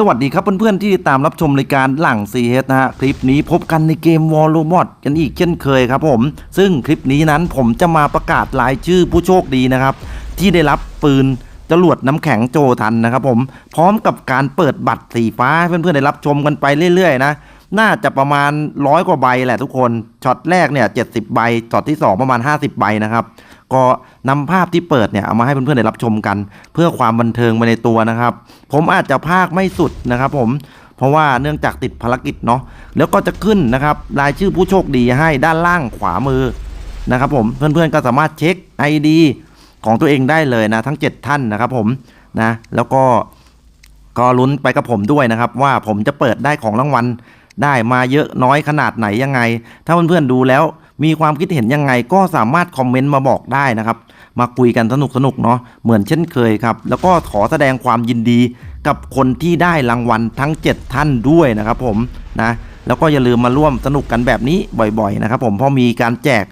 สวัสดีครับเพื่อนๆที่ตามรับชมรายการหลัง CS นะฮะคลิปนี้พบกันในเกม w a r l o m o d กันอีกเช่นเคยครับผม ซึ่งคลิปนี้นั้นผมจะมาประกาศรายชื่อผู้โชคดีนะครับ ที่ได้รับปืนจรวดน้ำแข็งโจทันนะครับผมพร้อมกับการเปิดบัตรสีฟ้าเพื่อนๆได้รับชมกันไปเรื่อยๆนะน่าจะประมาณร้อยกว่าใบแหละทุกคนช็อตแรกเนี่ย70ใบช็อตที่ 2 ประมาณ 50 ใบนะครับ ก็นำภาพที่เปิดเนี่ยเอามาให้เพื่อนๆได้รับชมกัน เพื่อความบันเทิงไปในตัวนะครับ ผมอาจจะพากไม่สุดนะครับ ผมเพราะว่าเนื่องจากติดภารกิจเนาะแล้วก็จะขึ้นนะครับรายชื่อผู้โชคดีให้ด้านล่างขวามือนะครับ ผมเพื่อนๆก็สามารถเช็ค ID ของตัวเองได้เลยนะทั้ง 7 ท่านนะครับ ผมนะแล้วก็ก็ลุ้นไปกับผมด้วยนะครับ ว่าผมจะเปิดได้ของรางวัลได้มาเยอะน้อยขนาดไหนยังไง ถ้าเพื่อนๆดูแล้ว มีความคิดเห็นยังไงก็สามารถคอมเมนต์มาบอกได้นะครับ มาคุยกันสนุกๆเนาะเหมือนเช่นเคยครับ แล้วก็ขอแสดงความยินดีกับคนที่ได้รางวัลทั้ง 7 ท่านด้วยนะครับผมนะแล้วก็อย่าลืมมาร่วมสนุกกันแบบนี้บ่อยๆนะครับผมเพราะมีการแจก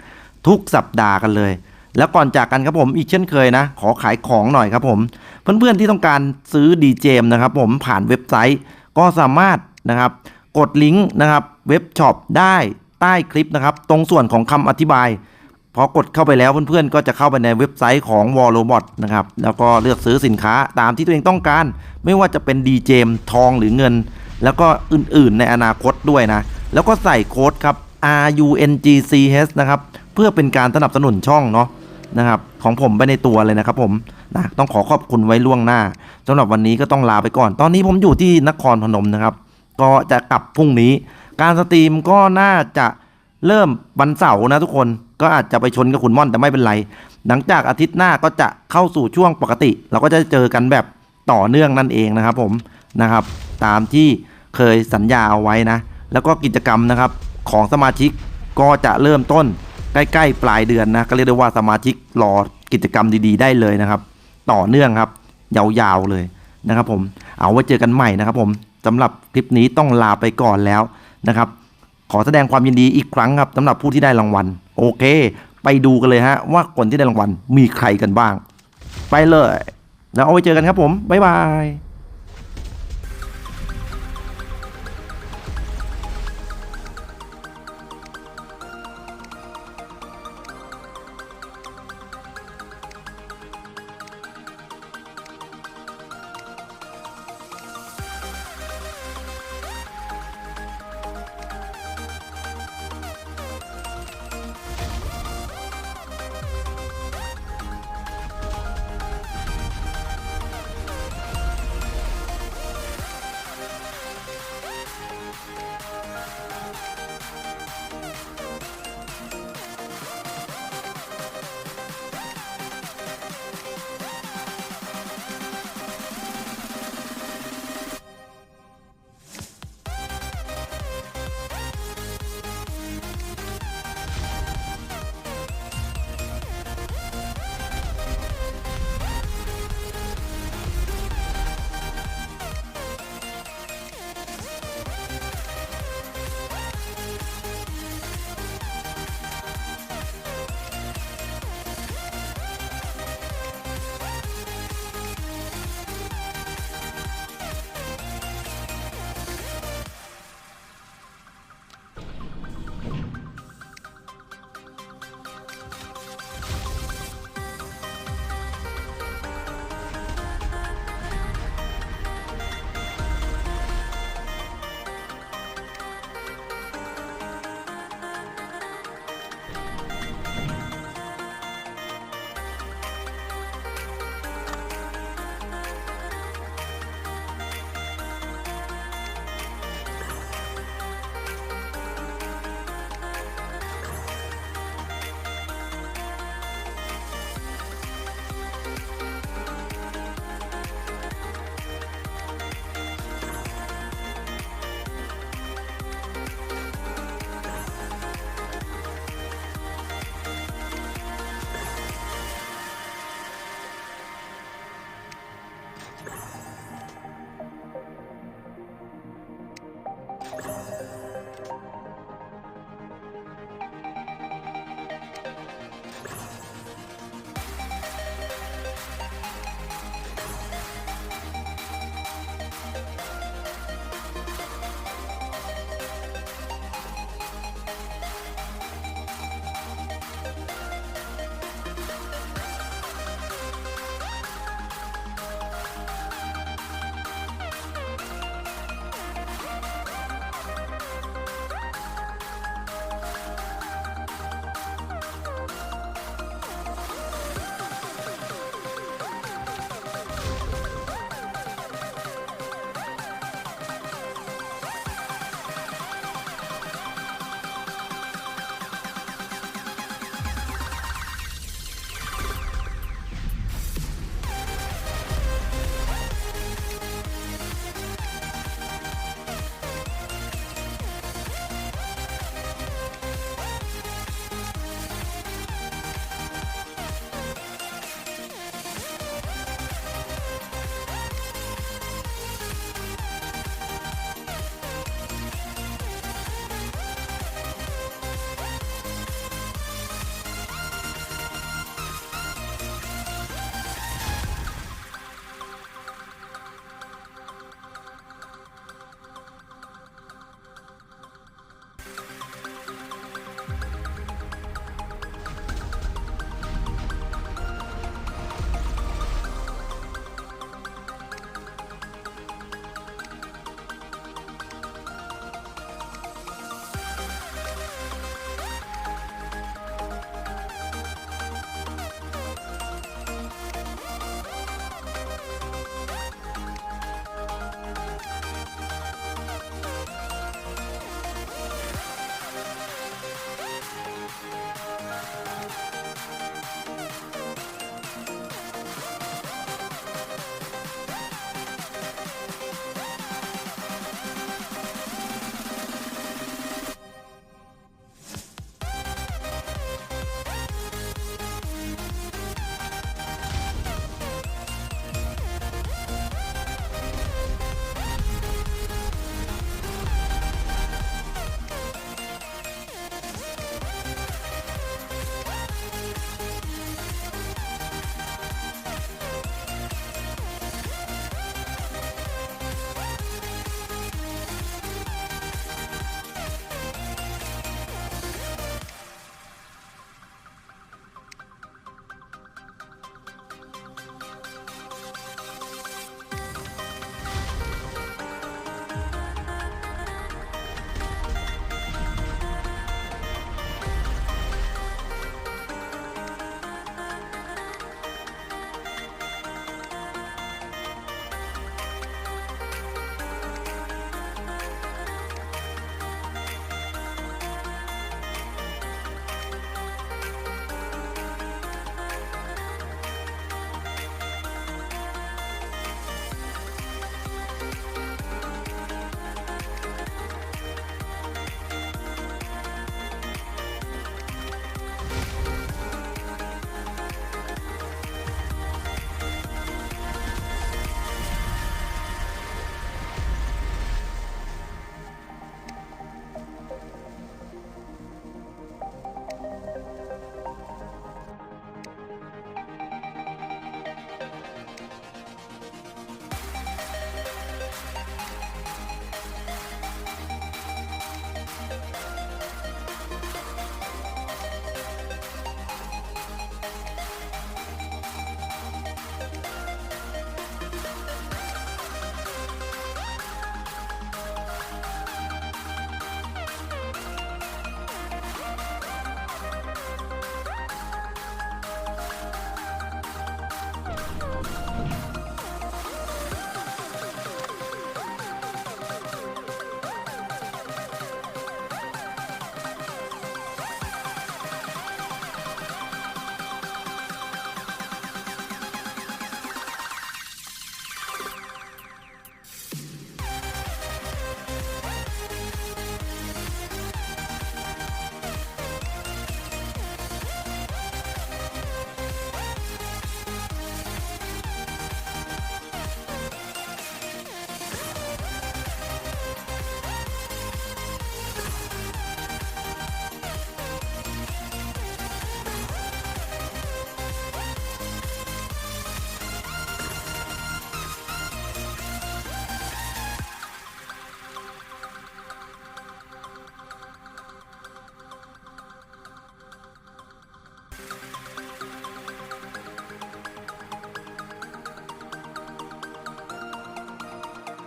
ทุกสัปดาห์กันเลย แล้วก่อนจากกันครับผมอีกเช่นเคยนะ ขอขายของหน่อยครับผมเพื่อนๆที่ต้องการซื้อดีเจมนะครับผมผ่านเว็บไซต์ก็สามารถนะครับกดลิงก์นะครับเว็บช็อปได้ ใต้คลิปนะครับ ตรงส่วนของคำอธิบาย พอกดเข้าไปแล้วเพื่อนๆ ก็จะเข้าไปในเว็บไซต์ของ w a l l o b o t นะครับ แล้วก็เลือกซื้อสินค้าตามที่ตัวเองต้องการ ไม่ว่าจะเป็นดีเจมทองหรือเงิน แล้วก็อื่นๆ ในอนาคตด้วยนะ แล้วก็ใส่โค้ดครับ R U N G C H นะครับ เพื่อเป็นการสนับสนุนช่องเนาะนะครับของผมไปในตัวเลยนะครับผมนะต้องขอขอบคุณไว้ล่วงหน้าสำหรับวันนี้ก็ต้องลาไปก่อน ตอนนี้ผมอยู่ที่นครพนมนะครับ ก็จะกลับพรุ่งนี้ การสตรีมก็น่าจะเริ่มวันเสาร์นะทุกคนก็อาจจะไปชนกับคุณม่อนแต่ไม่เป็นไร หลังจากอาทิตย์หน้าก็จะเข้าสู่ช่วงปกติ เราก็จะเจอกันแบบต่อเนื่องนั่นเองนะครับผมนะครับ ตามที่เคยสัญญาเอาไว้นะ แล้วก็กิจกรรมนะครับของสมาชิกก็จะเริ่มต้นใกล้ๆ ปลายเดือนนะก็เรียกได้ว่าสมาชิกรอกิจกรรมดีๆ ได้เลยนะครับ ต่อเนื่องครับ ยาวๆเลยนะครับผมเอาไว้เจอกันใหม่นะครับผมสำหรับคลิปนี้ต้องลาไปก่อนแล้ว นะครับ ขอแสดงความยินดีอีกครั้งครับสำหรับผู้ที่ได้รางวัล โอเค ไปดูกันเลยฮะ ว่าคนที่ได้รางวัลมีใครกันบ้าง ไปเลย แล้วเอาไว้เจอกันครับผม บ๊ายบาย